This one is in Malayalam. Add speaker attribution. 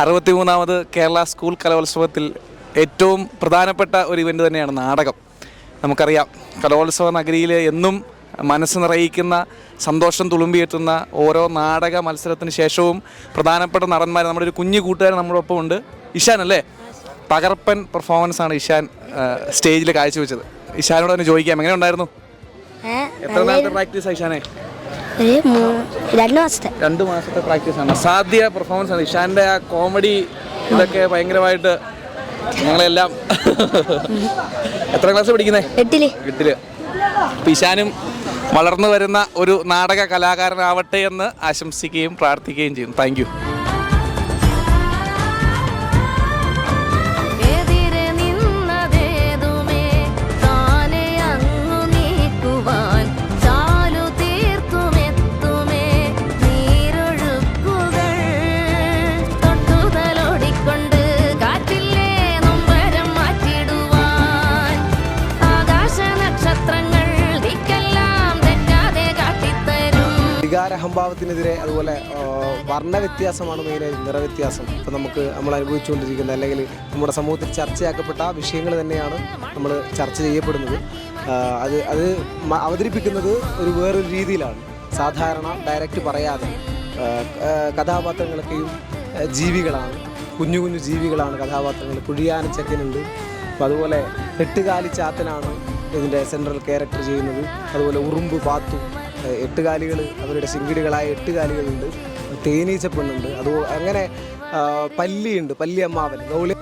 Speaker 1: അറുപത്തിമൂന്നാമത് കേരള സ്കൂൾ കലോത്സവത്തിൽ ഏറ്റവും പ്രധാനപ്പെട്ട ഒരു ഇവന്റ് തന്നെയാണ് നാടകം. നമുക്കറിയാം കലോത്സവ നഗരിയിൽ എന്നും മനസ്സ് നിറയിക്കുന്ന സന്തോഷം തുളുമ്പിയെത്തുന്ന ഓരോ നാടക മത്സരത്തിന് ശേഷവും പ്രധാനപ്പെട്ട നടന്മാർ നമ്മുടെ ഒരു കുഞ്ഞു കൂട്ടുകാരൻ നമ്മുടെ ഒപ്പം ഉണ്ട്. ഇഷാൻ അല്ലേ? തകർപ്പൻ പെർഫോമൻസ് ആണ് ഇഷാൻ സ്റ്റേജിൽ കാഴ്ചവെച്ചത്. ഇഷാനോട് തന്നെ ചോദിക്കാം എങ്ങനെ ഉണ്ടായിരുന്നു? എത്ര നാളത്തെ പ്രാക്ടീസ് ഇഷാനെ?
Speaker 2: ഒരു രണ്ട് മാസത്തെ.
Speaker 1: രണ്ട് മാസത്തെ പ്രാക്ടീസ് ആണ്. അസാധ്യ പെർഫോമൻസ് ആണ്. ഇഷാന്റെ ആ കോമഡി ഇതൊക്കെ ഭയങ്കരമായിട്ട് ഞങ്ങളെല്ലാം എത്ര ക്ലാസ് പഠിക്കുന്നേ?
Speaker 2: എട്ടിൽ.
Speaker 1: എട്ടിൽ. അപ്പൊ ഇഷാനും വളർന്നു വരുന്ന ഒരു നാടക കലാകാരനാവട്ടെ എന്ന് ആശംസിക്കുകയും പ്രാർത്ഥിക്കുകയും ചെയ്യും. താങ്ക്
Speaker 3: വികാരഹംഭാവത്തിനെതിരെ അതുപോലെ വർണ വർണവ്യത്യാസമാണ് മെയിനായി നിറവ്യത്യാസം ഇപ്പം നമുക്ക് നമ്മൾ അനുഭവിച്ചുകൊണ്ടിരിക്കുന്നത് അല്ലെങ്കിൽ നമ്മുടെ സമൂഹത്തിൽ ചർച്ചയാക്കപ്പെട്ട വിഷയങ്ങൾ തന്നെയാണ് നമ്മൾ ചർച്ച ചെയ്യപ്പെടുന്നത്. അത് അത് അവതരിപ്പിക്കുന്നത് ഒരു വേറൊരു രീതിയിലാണ്. സാധാരണ ഡയറക്റ്റ് പറയാതെ കഥാപാത്രങ്ങളൊക്കെയും ജീവികളാണ്. കുഞ്ഞു കുഞ്ഞു ജീവികളാണ് കഥാപാത്രങ്ങൾ. കുഴിയാനച്ചക്കനുണ്ട് അപ്പോൾ അതുപോലെ എട്ടുകാലി ചാത്തനാണ് ഇതിന്റെ സെൻട്രൽ ക്യാരക്ടർ ചെയ്യുന്നത്. അതുപോലെ ഉറുമ്പ് പാത്തു എട്ടുകാലികൾ അവരുടെ ശിങ്കിടികളായ എട്ടുകാലികളുണ്ട് തേനീച്ച പെണ്ണുണ്ട് അത് അങ്ങനെ പല്ലിയുണ്ട്. പല്ലി അമ്മാവൻ ഗൗളി